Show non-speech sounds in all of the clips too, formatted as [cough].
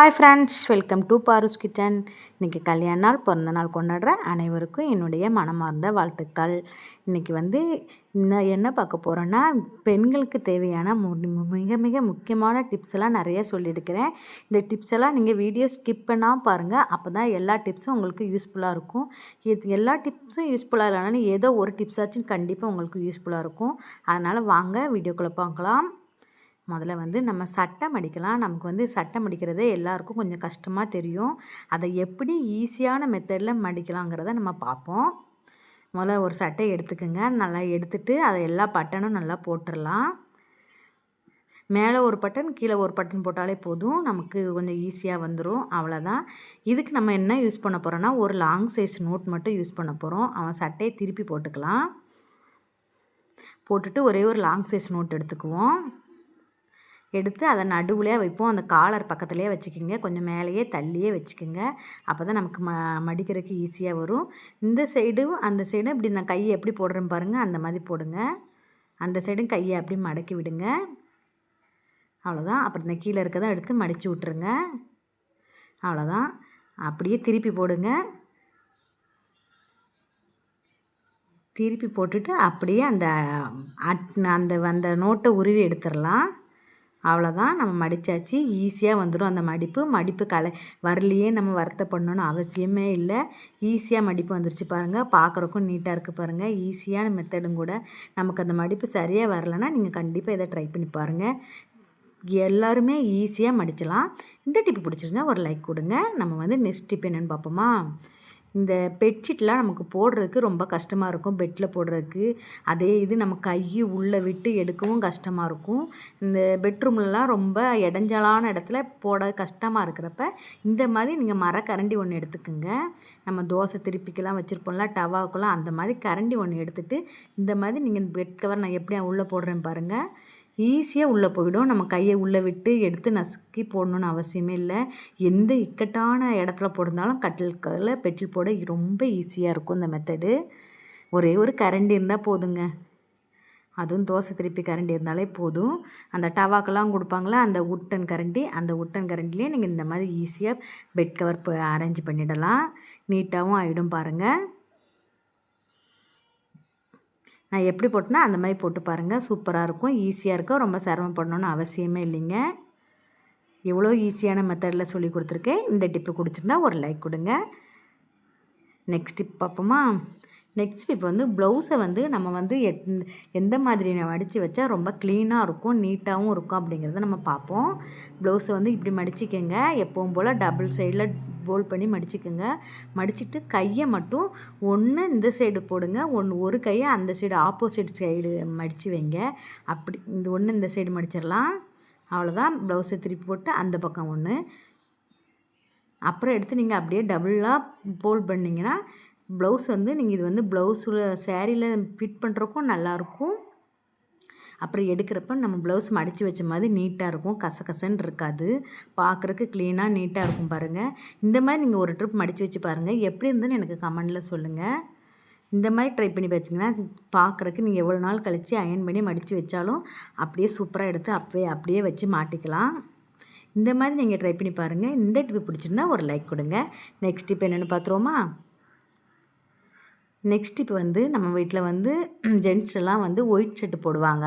Hi friends welcome to Paru's kitchen இன்றைக்கி கல்யாண நாள் பிறந்த நாள் கொண்டாடுற அனைவருக்கும் என்னுடைய மனமார்ந்த வாழ்த்துக்கள். இன்றைக்கி வந்து இன்னும் என்ன பார்க்க போகிறோன்னா பெண்களுக்கு தேவையான மிக மிக முக்கியமான டிப்ஸ் எல்லாம் நிறைய சொல்லியிருக்கிறேன். இந்த டிப்ஸ் எல்லாம் நீங்கள் வீடியோ ஸ்கிப் பண்ணால் பாருங்கள் அப்போ தான் எல்லா டிப்ஸும் உங்களுக்கு யூஸ்ஃபுல்லாக இருக்கும். இது எல்லா டிப்ஸும் யூஸ்ஃபுல்லாக இல்லைனாலும் ஏதோ ஒரு டிப்ஸாச்சும் கண்டிப்பாக உங்களுக்கு யூஸ்ஃபுல்லாக இருக்கும். அதனால் வாங்க வீடியோக்குள்ளே பார்க்கலாம். முதல்ல வந்து நம்ம சட்டம் அடிக்கலாம். நமக்கு வந்து சட்டம் அடிக்கிறதே எல்லாருக்கும் கொஞ்சம் கஷ்டமாக தெரியும். அதை எப்படி ஈஸியான மெத்தடில் மடிக்கலாங்கிறத நம்ம பார்ப்போம். முதல்ல ஒரு சட்டை எடுத்துக்கோங்க. நல்லா எடுத்துட்டு அதை எல்லா பட்டனும் நல்லா போட்டுடலாம் மேலே ஒரு பட்டன் கீழே ஒரு பட்டன் போட்டாலே போதும். நமக்கு கொஞ்சம் ஈஸியாக வந்துடும் அவ்வளோதான் இதுக்கு நம்ம என்ன யூஸ் பண்ண போகிறோன்னா ஒரு லாங் சைஸ் நோட் மட்டும் யூஸ் பண்ண போகிறோம் அவன் சட்டையை திருப்பி போட்டுக்கலாம். போட்டுட்டு ஒரே ஒரு லாங் சைஸ் நோட் எடுத்துக்குவோம். எடுத்து அதை நடுவுலையே வைப்போம். அந்த காலர் பக்கத்துலேயே வச்சுக்கோங்க. கொஞ்சம் மேலேயே தள்ளியே வச்சுக்கோங்க. அப்போ தான் நமக்கு ம மடிக்கிறதுக்கு ஈஸியாக வரும். இந்த சைடும் அந்த சைடும் இப்படி நான் கையை எப்படி போடுறேன்னு பாருங்கள் அந்த மாதிரி போடுங்க. அந்த சைடும் கையை அப்படி மடக்கி விடுங்க. அவ்வளோதான் அப்புறம் இந்த கீழே இருக்கதான் எடுத்து மடித்து விட்ருங்க அவ்வளோதான் அப்படியே திருப்பி போடுங்க. திருப்பி போட்டுட்டு அப்படியே அந்த அட் அந்த அந்த நோட்டை உருவி எடுத்துடலாம். அவ்வளோதான். நம்ம மடித்தாச்சு ஈஸியாக வந்துடும் அந்த மடிப்பு. மடிப்பு கலை வரலையே நம்ம வருத்தப்படணுன்னு அவசியமே இல்லை. ஈஸியாக மடிப்பு வந்துருச்சு பாருங்கள் பார்க்குறக்கும் நீட்டாக இருக்குது பாருங்கள் ஈஸியான மெத்தடும் கூட நமக்கு அந்த மடிப்பு சரியாக வரலைன்னா நீங்கள் கண்டிப்பாக இதை ட்ரை பண்ணி பாருங்கள் எல்லாருமே ஈஸியாக மடிச்சலாம். இந்த டிப்பு பிடிச்சிருந்தா ஒரு லைக் கொடுங்க. நம்ம வந்து நெக்ஸ்ட் டிப் என்னென்னு பார்ப்போமா? இந்த பெட்ஷீட்லாம் நமக்கு போடுறதுக்கு ரொம்ப கஷ்டமாக இருக்கும். பெட்டில் போடுறதுக்கு. அதே இது நம்ம கையை உள்ளே விட்டு எடுக்கவும் கஷ்டமாக இருக்கும். இந்த பெட்ரூம்லலாம் ரொம்ப இடைஞ்சலான இடத்துல போட கஷ்டமாக இருக்கிறப்ப இந்த மாதிரி நீங்கள் மரக்கரண்டி ஒன்று எடுத்துக்கோங்க. நம்ம தோசை திருப்பிக்கெல்லாம் வச்சுருப்போம்ல டவாவுக்கெல்லாம் அந்த மாதிரி கரண்டி ஒன்று எடுத்துகிட்டு இந்த மாதிரி நீங்கள் இந்த பெட் கவர் நான் எப்படி உள்ளே போடுறேன் பாருங்கள் ஈஸியாக உள்ளே போயிடும். நம்ம கையை உள்ளே விட்டு எடுத்து நசுக்கி போடணுன்னு அவசியமே இல்லை. எந்த இக்கட்டான இடத்துல போட்டிருந்தாலும் கட்டில் பெட்டில் போட ரொம்ப ஈஸியாக இருக்கும் இந்த மெத்தடு ஒரே ஒரு கரண்டி இருந்தால் போதுங்க. அதுவும் தோசை திருப்பி கரண்டி இருந்தாலே போதும். அந்த டவாக்கெல்லாம் கொடுப்பாங்களே அந்த உட்டன் கரண்டி அந்த உட்டன் கரண்டிலே நீங்கள் இந்த மாதிரி ஈஸியாக பெட் கவர் அரேஞ்ச் பண்ணிடலாம். நீட்டாகவும் ஆகிடும் பாருங்கள் நான் எப்படி போட்டேன்னா அந்த மாதிரி போட்டு பாருங்கள் சூப்பராக இருக்கும். ஈஸியாக இருக்கும். ரொம்ப சிரமப்படணும்னு அவசியமே இல்லைங்க. எவ்வளோ ஈஸியான மெத்தடில் சொல்லி கொடுத்துருக்கேன். இந்த டிப்பு கொடுத்துருந்தா ஒரு லைக் கொடுங்க. நெக்ஸ்ட் டிப் பார்ப்போமா? நெக்ஸ்ட் இப்போ வந்து ப்ளவுஸை வந்து நம்ம வந்து எந்த மாதிரி மடித்து வச்சா ரொம்ப க்ளீனாக இருக்கும் நீட்டாகவும் இருக்கும் அப்படிங்கிறத நம்ம பார்ப்போம். ப்ளவுஸை வந்து இப்படி மடிச்சிக்கோங்க. எப்பவும் போல் டபுள் சைடில் போல் பண்ணி மடிச்சுக்கோங்க. மடிச்சுட்டு கையை மட்டும் ஒன்று இந்த சைடு போடுங்க. ஒன்று ஒரு கையை அந்த சைடு ஆப்போசிட் சைடு மடித்து வைங்க. அப்படி இந்த ஒன்று இந்த சைடு மடிச்சிடலாம். அவ்வளோதான் ப்ளவுஸை திருப்பி போட்டு அந்த பக்கம் ஒன்று அப்புறம் எடுத்து நீங்கள் அப்படியே டபுளாக போல் பண்ணிங்கன்னா ப்ளவுஸ் வந்து நீங்கள் இது வந்து ப்ளவுஸில் சேரீயில் ஃபிட் பண்ணுறக்கும் நல்லாயிருக்கும் அப்புறம் எடுக்கிறப்ப நம்ம ப்ளவுஸ் மடித்து வச்ச மாதிரி நீட்டாக இருக்கும். கசகசன்னு இருக்காது. பார்க்குறக்கு க்ளீனாக நீட்டாக இருக்கும் பாருங்கள் இந்த மாதிரி நீங்கள் ஒரு ட்ரிப் மடித்து வச்சு பாருங்கள் எப்படி இருந்துன்னு எனக்கு கமெண்டில் சொல்லுங்கள் இந்த மாதிரி ட்ரை பண்ணி பார்த்தீங்கன்னா பார்க்குறக்கு நீங்கள் எவ்வளோ நாள் கழித்து அயன் பண்ணி மடித்து வச்சாலும் அப்படியே சூப்பராக எடுத்து அப்பவே அப்படியே வச்சு மாட்டிக்கலாம். இந்த மாதிரி நீங்கள் ட்ரை பண்ணி பாருங்கள் இந்த டிப்பு பிடிச்சிருந்தா ஒரு லைக் கொடுங்க. நெக்ஸ்ட் டிப் என்னென்னு பார்த்துருவோமா நெக்ஸ்ட் இப்போ வந்து நம்ம வீட்டில் வந்து [clears throat] ஜென்ட்ஸ் எல்லாம் வந்து ஒயிட் ஷர்ட்டு போடுவாங்க.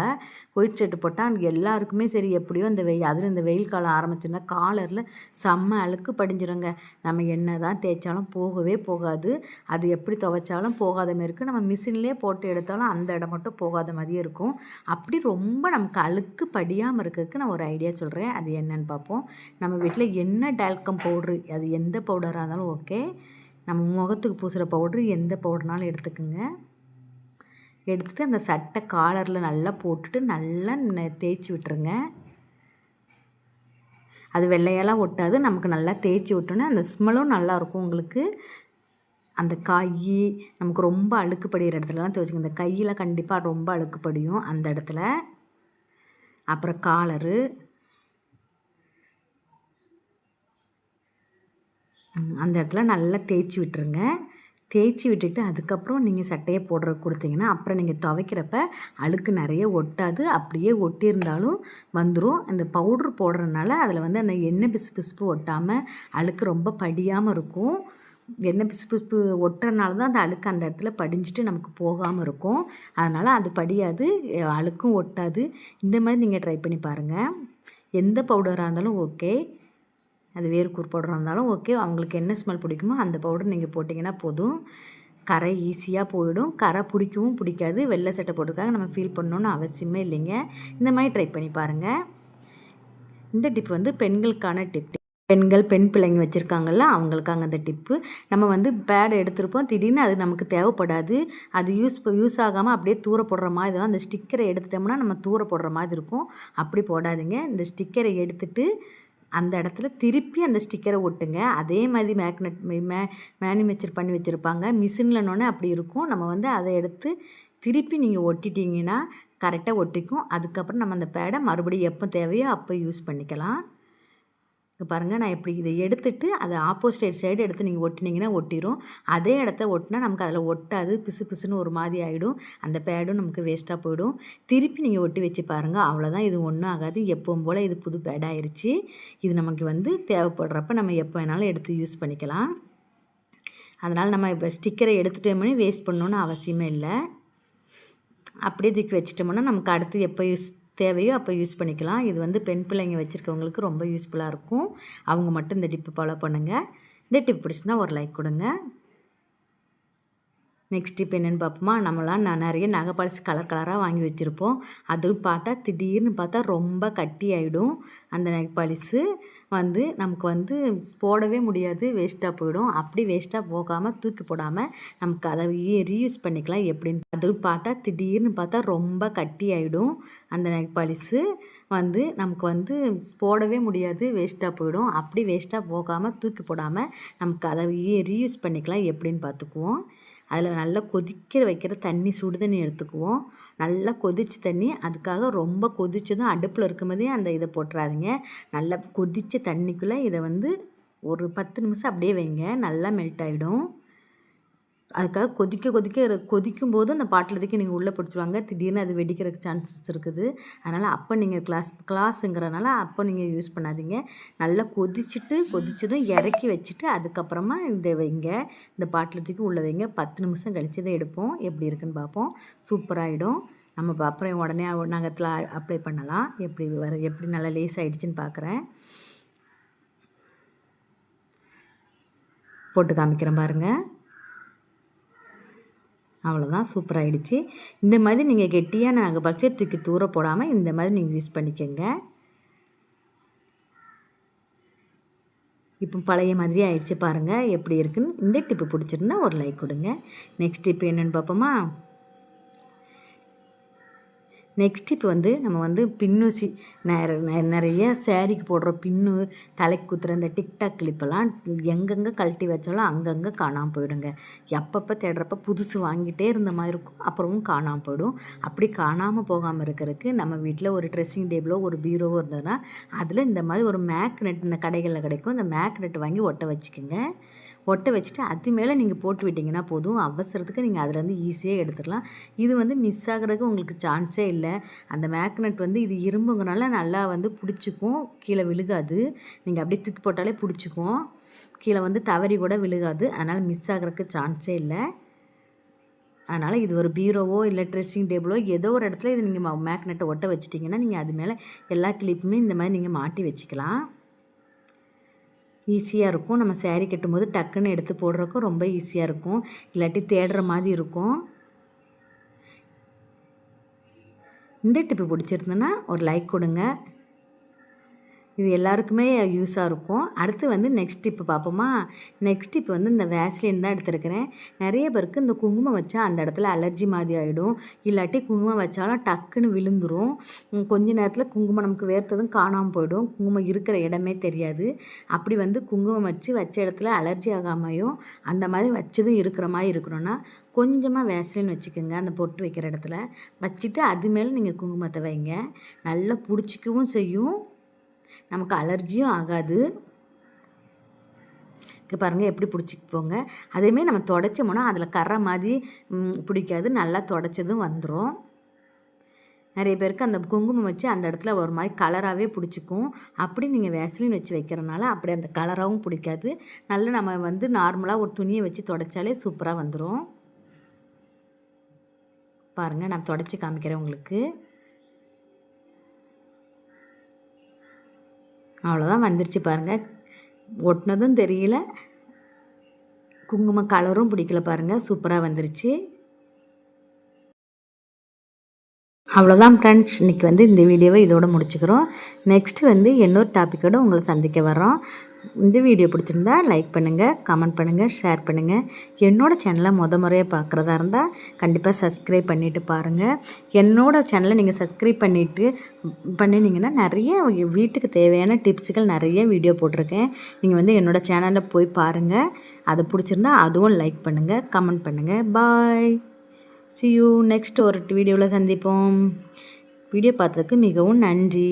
ஒயிட் ஷர்ட்டு போட்டால் எல்லாருக்குமே சரி எப்படியோ அந்த வெயில் அதில் இந்த வெயில் காலம் ஆரம்பிச்சுன்னா காலரில் செம்ம அழுக்கு படிஞ்சிருங்க. நம்ம என்ன தான் தேய்ச்சாலும் போகவே போகாது. அது எப்படி துவைச்சாலும் போகாத மாதிரி இருக்கும். நம்ம மிஷின்லேயே போட்டு எடுத்தாலும் அந்த இடம் மட்டும் போகாத மாதிரியே இருக்கும். அப்படி ரொம்ப நமக்கு அழுக்கு படியாமல் இருக்கிறதுக்கு நான் ஒரு ஐடியா சொல்கிறேன் அது என்னன்னு பார்ப்போம். நம்ம வீட்டில் என்ன டால்கம் பவுட்ரு அது எந்த பவுடராக இருந்தாலும் ஓகே நம்ம முகத்துக்கு பூசுகிற பவுட்ரு எந்த பவுடர்னாலும் எடுத்துக்கோங்க. எடுத்துகிட்டு அந்த சட்டை காலரில் நல்லா போட்டுட்டு நல்லா தேய்ச்சி விட்டுருங்க. அது வெள்ளையெல்லாம் ஒட்டாது. நமக்கு நல்லா தேய்ச்சி விட்டோன்னே அந்த ஸ்மெல்லும் நல்லாயிருக்கும் உங்களுக்கு. அந்த காய் நமக்கு ரொம்ப அழுக்கு இடத்துலலாம் துவச்சிக்கோங்க இந்த கையில் கண்டிப்பாக ரொம்ப அழுக்குப்படியும் அந்த இடத்துல. அப்புறம் காலரு அந்த இடத்துல நல்லா தேய்ச்சி விட்டுருங்க. தேய்ச்சி விட்டுட்டு அதுக்கப்புறம் நீங்கள் சட்டையை போடுற கொடுத்தீங்கன்னா அப்புறம் நீங்கள் துவைக்கிறப்ப அழுக்கு நிறைய ஒட்டாது அப்படியே ஒட்டியிருந்தாலும் வந்துடும் அந்த பவுட்ரு போடுறதுனால அதில் வந்து அந்த எண்ணெய் பிசு பிசுப்பு ஒட்டாமல் அழுக்கு ரொம்ப படியாமல் இருக்கும். எண்ணெய் பிசு பிசுப்பு ஒட்டுறனால தான் அந்த அழுக்கு அந்த இடத்துல படிஞ்சிட்டு நமக்கு போகாமல் இருக்கும். அதனால் அது படியாது அழுக்கும் ஒட்டாது. இந்த மாதிரி நீங்கள் ட்ரை பண்ணி பாருங்கள் எந்த பவுடராக இருந்தாலும் ஓகே அது வேர்க்கூர் பவுடராக இருந்தாலும் ஓகே அவங்களுக்கு என்ன ஸ்மெல் பிடிக்குமோ அந்த பவுடர் நீங்கள் போட்டிங்கன்னா போதும். கரை ஈஸியாக போயிடும். கரை பிடிக்கவும் பிடிக்காது. வெள்ளை சட்டை போட்டிருக்காங்க. நம்ம ஃபீல் பண்ணணுன்னு அவசியமே இல்லைங்க. இந்த மாதிரி ட்ரை பண்ணி பாருங்கள் இந்த டிப் வந்து பெண்களுக்கான டிப் பெண்கள் பெண் பிள்ளைங்க வச்சுருக்காங்கல்ல அவங்களுக்காங்க அந்த டிப்பு நம்ம வந்து பேட் எடுத்திருப்போம். திடீர்னு அது நமக்கு தேவைப்படாது. அது யூஸ் யூஸ் ஆகாமல் அப்படியே தூர போடுற மாதிரி தான். அந்த ஸ்டிக்கரை எடுத்துட்டோம்னா நம்ம தூர போடுற மாதிரி இருக்கும். அப்படி போடாதீங்க. இந்த ஸ்டிக்கரை எடுத்துகிட்டு அந்த இடத்துல திருப்பி அந்த ஸ்டிக்கரை ஒட்டுங்க. அதே மாதிரி மேக்னெட் மே மேனுமேச்சர் பண்ணி வச்சுருப்பாங்க. மிஷின்லனோடனே அப்படி இருக்கும். நம்ம வந்து அதை எடுத்து திருப்பி நீங்கள் ஒட்டிட்டீங்கன்னா கரெக்டாக ஒட்டிக்கும். அதுக்கப்புறம் நம்ம அந்த பேடை மறுபடியும் எப்போ தேவையோ அப்போ யூஸ் பண்ணிக்கலாம். பாருங்கள் நான் இப்படி இதை எடுத்துட்டு அதை ஆப்போசிட் சைடு எடுத்து நீங்கள் ஒட்டினீங்கன்னா ஒட்டிடும் அதே இடத்த ஒட்டினா நமக்கு அதில் ஒட்டாது. பிசு பிசுன்னு ஒரு மாதிரி ஆகிடும் அந்த பேடும் நமக்கு வேஸ்ட்டாக போயிடும். திருப்பி நீங்கள் ஒட்டி வச்சு பாருங்கள் அவ்வளோதான் இது ஒன்றும் ஆகாது. எப்பவும் போல் இது புது பேட் ஆயிடுச்சு இது நமக்கு வந்து தேவைப்படுறப்ப நம்ம எப்போ வேணாலும் எடுத்து யூஸ் பண்ணிக்கலாம். அதனால் நம்ம இப்போ ஸ்டிக்கரை எடுத்துகிட்டோம்னே வேஸ்ட் பண்ணணுன்னு அவசியமே இல்லை. அப்படியே தூக்கி வச்சிட்டோம்னா நமக்கு அடுத்து எப்போ யூஸ் தேவையோ அப்போ யூஸ் பண்ணிக்கலாம். இது வந்து பெண் பிள்ளைங்க வச்சுருக்கவங்களுக்கு ரொம்ப யூஸ்ஃபுல்லாக இருக்கும். அவங்க மட்டும் இந்த டிப்பு ஃபாலோ பண்ணுங்கள் இந்த டிப் பிடிச்சினா ஒரு லைக் கொடுங்க. நெக்ஸ்ட் இப்போ என்னென்னு பார்ப்போமா நம்மளாம் நான் நிறைய நகை கலர் கலராக வாங்கி வச்சுருப்போம். அதுவும் பார்த்தா திடீர்னு பார்த்தா ரொம்ப கட்டி ஆகிடும் அந்த நகை வந்து நமக்கு வந்து போடவே முடியாது வேஸ்ட்டாக போயிடும். அப்படி வேஸ்ட்டாக போகாமல் தூக்கி போடாமல் நமக்கு அதை ரீயூஸ் பண்ணிக்கலாம். எப்படின்னு அதுவும் பார்த்தா திடீர்னு பார்த்தா ரொம்ப கட்டி ஆகிடும் அந்த நகை வந்து நமக்கு வந்து போடவே முடியாது வேஸ்ட்டாக போயிடும். அப்படி வேஸ்ட்டாக போகாமல் தூக்கி போடாமல் நமக்கு அதை ரீயூஸ் பண்ணிக்கலாம். எப்படின்னு பார்த்துக்குவோம். அதில் நல்லா கொதிக்கிற வைக்கிற தண்ணி சுடு தண்ணி எடுத்துக்குவோம். நல்லா கொதிச்ச தண்ணி அதுக்காக ரொம்ப கொதிச்சதும் அடுப்பில் இருக்கும்போதே அந்த இதை போட்டுறாதீங்க. நல்லா கொதித்த தண்ணிக்குள்ளே இதை வந்து ஒரு பத்து நிமிஷம் அப்படியே வைங்க. நல்லா மெல்ட் ஆகிடும் அதுக்காக கொதிக்க கொதிக்க கொதிக்கும் போது அந்த பாட்டில் நீங்கள் உள்ளே பிடிச்சிருவாங்க? திடீர்னு அது வெடிக்கிற சான்சஸ் இருக்குது. அதனால் அப்போ நீங்கள் கிளாஸ் கிளாஸுங்கிறனால அப்போ நீங்கள் யூஸ் பண்ணாதீங்க. நல்லா கொதிச்சுட்டு கொதிச்சதும் இறக்கி வச்சுட்டு அதுக்கப்புறமா இந்த வைங்க. இந்த பாட்டில் தூக்கி உள்ளே வைங்க. பத்து நிமிஷம் கழித்து தான் எடுப்போம். எப்படி இருக்குன்னு பார்ப்போம். சூப்பராகிடும் நம்ம அப்புறம் உடனே நாங்கள் அப்ளை பண்ணலாம். எப்படி வர எப்படி நல்லா லேஸ் ஆகிடுச்சின்னு பார்க்குறேன். போட்டு காமிக்கிறேன் பாருங்கள் அவ்வளோதான் சூப்பராகிடுச்சு இந்த மாதிரி நீங்கள் கெட்டியாக நாங்கள் பட்ஜெட் தூக்கி தூர போடாமல் இந்த மாதிரி நீங்கள் யூஸ் பண்ணிக்கோங்க. இப்போ பழைய மாதிரி ஆயிடுச்சு பாருங்கள் எப்படி இருக்குன்னு. இந்த டிப்பு பிடிச்சிருந்தா ஒரு லைக் கொடுங்க. நெக்ஸ்ட் டிப்பு என்னென்னு பார்ப்போமா? நெக்ஸ்ட் இப்போ வந்து நம்ம வந்து பின்னூசி நிறைய சேரீக்கு போடுற பின்னு தலைக்கு குத்துற இந்த டிக்டாக் கிளிப்பெல்லாம் எங்கெங்கே கழட்டி வச்சாலும் அங்கங்கே காணாமல் போயிடுங்க. எப்பப்போ தேடுறப்ப புதுசு வாங்கிட்டே இருந்த மாதிரி இருக்கும் அப்புறமும் காணாமல் போயிடும். அப்படி காணாமல் போகாமல் இருக்கிறதுக்கு நம்ம வீட்டில் ஒரு ட்ரெஸ்ஸிங் டேபிளோ ஒரு பீரோவோ இருந்ததுன்னா அதில் இந்த மாதிரி ஒரு மேக்னெட் இந்த கடைகளில் கிடைக்கும் இந்த மேக்னெட் வாங்கி ஒட்ட வச்சுக்கோங்க. ஒட்ட வச்சுட்டு அது மேலே நீங்கள் போட்டு விட்டிங்கன்னா போதும். அவசரத்துக்கு நீங்கள் அதிலேருந்து ஈஸியாக எடுத்துடலாம். இது வந்து மிஸ் ஆகிறதுக்கு உங்களுக்கு சான்ஸே இல்லை. அந்த மேக்னெட் வந்து இது இரும்புங்கனால நல்லா வந்து பிடிச்சிக்கும். கீழே விழுகாது. நீங்கள் அப்படியே தூக்கி போட்டாலே பிடிச்சிக்கும். கீழே வந்து தவறி கூட விழுகாது. அதனால் மிஸ் ஆகிறதுக்கு சான்ஸே இல்லை. அதனால் இது ஒரு பீரோவோ இல்லை ட்ரெஸ்ஸிங் டேபிளோ ஏதோ ஒரு இடத்துல இது நீங்கள் மேக்னெட்டை ஒட்ட வச்சிட்டிங்கன்னா நீங்கள் அது மேலே எல்லா கிளிப்புமே இந்த மாதிரி நீங்கள் மாட்டி வச்சுக்கலாம். ஈஸியாக இருக்கும். நம்ம சேரீ கட்டும்போது டக்குன்னு எடுத்து போடுறக்கும் ரொம்ப ஈஸியாக இருக்கும். இல்லாட்டி தேடுற மாதிரி இருக்கும். இந்த டிப்பு பிடிச்சிருந்தனா ஒரு லைக் கொடுங்க. இது எல்லாருக்குமே யூஸாக இருக்கும். அடுத்து வந்து நெக்ஸ்ட் டிப்பு பார்ப்போமா நெக்ஸ்ட் டிப்பு வந்து இந்த வேஸ்லின் தான் எடுத்துருக்கிறேன். நிறைய பேருக்கு இந்த குங்குமம் வச்சா அந்த இடத்துல அலர்ஜி மாதிரி ஆகிடும் இல்லாட்டி குங்குமம் வச்சாலும் டக்குன்னு விழுந்துரும். கொஞ்ச நேரத்தில் குங்குமம் நமக்கு வேர்த்ததும் காணாமல் போயிடும். குங்குமம் இருக்கிற இடமே தெரியாது. அப்படி வந்து குங்குமம் வச்சு வச்ச இடத்துல அலர்ஜி ஆகாமையும் அந்த மாதிரி வச்சதும் இருக்கிற மாதிரி இருக்கணும்னா கொஞ்சமாக வேஸ்லின் வச்சுக்கோங்க அந்த பொட்டு வைக்கிற இடத்துல. வச்சுட்டு அது மேலே நீங்கள் குங்குமத்தை வைங்க. நல்லா பிடிச்சிக்கவும் செய்யும். நமக்கு அலர்ஜியும் ஆகாது. இங்கே பாருங்கள் எப்படி பிடிச்சிப்போங்க அதேமாரி நம்ம தொடச்சோம்னா அதில் கரை மாதிரி பிடிக்காது. நல்லா தொடச்சதும் வந்துடும் நிறைய பேருக்கு அந்த குங்குமம் வச்சு அந்த இடத்துல ஒரு மாதிரி கலராகவே பிடிச்சிக்கும். அப்படி நீங்கள் வேஸ்லின் வச்சு வைக்கிறனால அப்படி அந்த கலராகவும் பிடிக்காது. நல்லா நம்ம வந்து நார்மலாக ஒரு துணியை வச்சு தொடச்சாலே சூப்பராக வந்துடும் பாருங்கள் நான் தொடச்சி காமிக்கிறேன் உங்களுக்கு. அவ்வளோதான் வந்துருச்சு பாருங்கள் ஒட்டினதும் தெரியல. குங்குமம் கலரும் பிடிக்கல பாருங்கள் சூப்பராக வந்துருச்சு. அவ்வளோதான் ஃப்ரெண்ட்ஸ் இன்றைக்கி வந்து இந்த வீடியோவை இதோடு முடிச்சுக்கிறோம். நெக்ஸ்ட்டு வந்து இன்னொரு டாப்பிக்கோடு உங்களை சந்திக்க வரோம் இந்த வீடியோ பிடிச்சிருந்தா லைக் பண்ணுங்கள் கமெண்ட் பண்ணுங்கள் ஷேர் பண்ணுங்கள் என்னோடய சேனலை முத முறையாக பார்க்குறதா இருந்தால் கண்டிப்பாக சப்ஸ்கிரைப் பண்ணிவிட்டு பாருங்கள் என்னோடய சேனலை நீங்கள் சப்ஸ்கிரைப் பண்ணிவிட்டு பண்ணினீங்கன்னா நிறைய வீட்டுக்கு தேவையான டிப்ஸுகள் நிறைய வீடியோ போட்டிருக்கேன். நீங்கள் வந்து என்னோடய சேனலில் போய் பாருங்கள் அதை பிடிச்சிருந்தா அதுவும் லைக் பண்ணுங்கள் கமெண்ட் பண்ணுங்கள் பாய் சி யூ நெக்ஸ்ட் ஒரு வீடியோவில் சந்திப்போம். வீடியோ பார்த்ததுக்கு மிகவும் நன்றி.